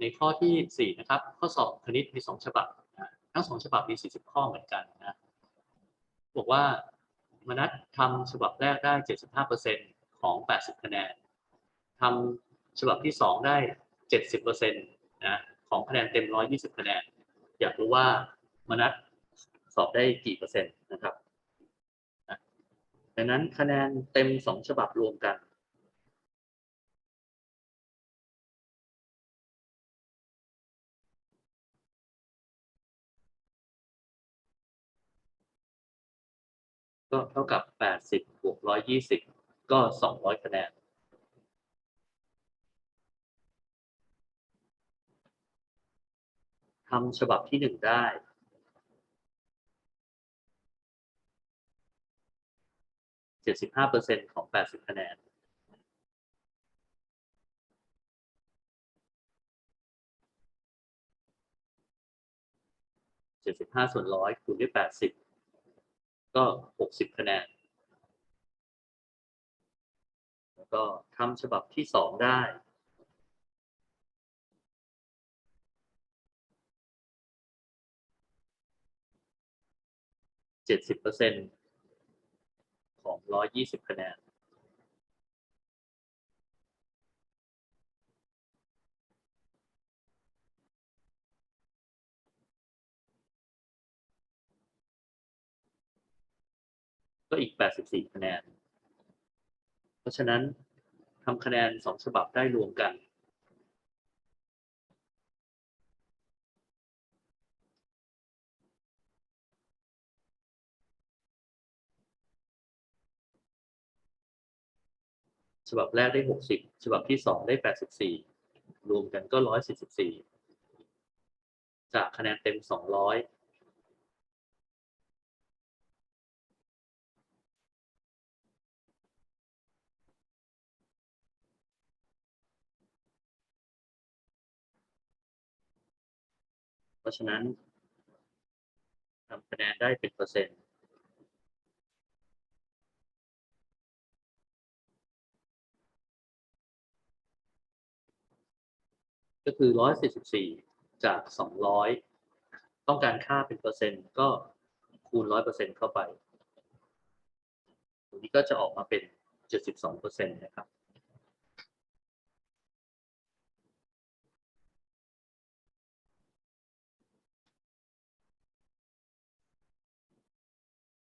ในข้อที่สี่นะครับ ข้อสอบคณิตมีสองฉบับ ทั้งสองฉบับมีสี่สิบข้อเหมือนกันนะ บอกว่ามนัดทำฉบับแรกได้เจ็ดสิบห้าเปอร์เซ็นของแปดสิบคะแนนทำฉบับที่สองได้เจ็ดสิบเปอร์เซ็นต์นะของคะแนนเต็มร้อยยี่สิบคะแนน อยากรู้ว่ามนัดสอบได้กี่เปอร์เซ็นต์นะครับดังนั้นคะแนนเต็มสองฉบับรวมกัน ก็เท่ากับ 80บวก120 ก็ 200 คะแนน ทำฉบับที่หนึ่งได้ 75%ของ 80 คะแนน75ส่วน100คูณด้วย80 ก็หกสิบคะแนน แล้วก็ทำฉบับที่สองได้เจ็ดสิบเปอร์เซ็นของร้อยยี่สิบคะแนน ก็อีก 84 คะแนน เพราะฉะนั้นทำคะแนนสองฉบับได้รวมกัน ฉบับแรกได้ 60 ฉบับที่สองได้ 84 รวมกันก็ 144 จากคะแนนเต็ม 200 เพราะฉะนั้นทำคะแนนได้เป็นเปอร์เซ็นต์ก็คือ 144 จาก 200 ต้องการค่าเป็นเปอร์เซ็นต์ก็คูณ 100%เข้าไป ตรงนี้ก็จะออกมาเป็น 72%นะครับ